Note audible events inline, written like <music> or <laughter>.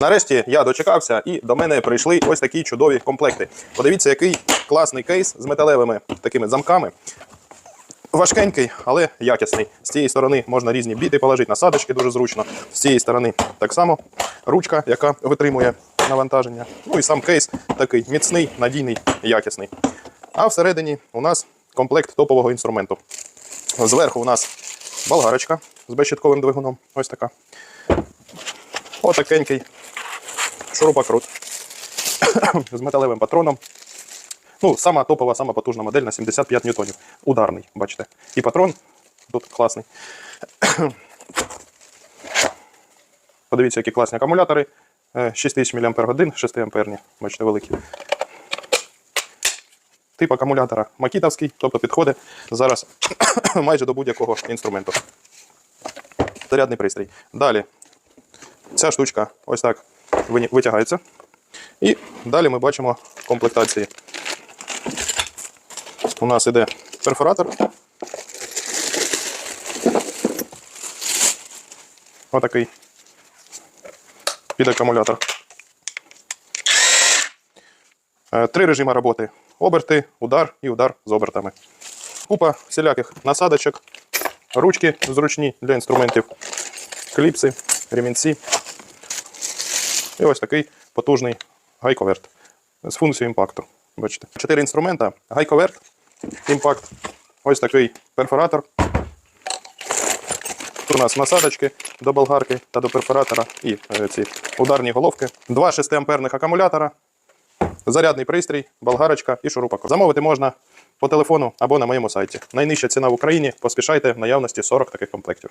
Нарешті я дочекався, і до мене прийшли ось такі чудові комплекти. Подивіться, який класний кейс з металевими такими замками. Важкенький, але якісний. З цієї сторони можна різні біти положити, насадочки дуже зручно. З цієї сторони так само ручка, яка витримує навантаження. Ну і сам кейс такий міцний, надійний, якісний. А всередині у нас комплект топового інструменту. Зверху у нас болгарочка з безщитковим двигуном. Ось така. Отакенький шурупокрут <coughs> з металевим патроном. Ну, сама топова, сама потужна модель на 75 ньютонів. Ударний, бачите. І патрон тут класний. <coughs> Подивіться, які класні акумулятори. Е, 6000 мАч, 6 амперні, бачите, великі. Тип акумулятора макітовський, тобто підходить зараз <coughs> майже до будь-якого інструменту. Зарядний пристрій. Далі ця штучка ось так витягається. І далі ми бачимо комплектації. У нас іде перфоратор. Отакий під акумулятор. Е, Три режими роботи: оберти, удар і удар з обертами. Купа всіляких насадочок, ручки зручні для інструментів, кліпси, ремінці. І ось такий потужний гайковерт з функцією імпакту. Бачите. Чотири інструмента: гайковерт, імпакт, ось такий перфоратор. Тут у нас насадочки до болгарки та до перфоратора і е, ці ударні головки. Два 6 амперних акумулятора, зарядний пристрій, болгарочка і шурупок. Замовити можна по телефону або на моєму сайті. Найнижча ціна в Україні. Поспішайте в наявності 40 таких комплектів.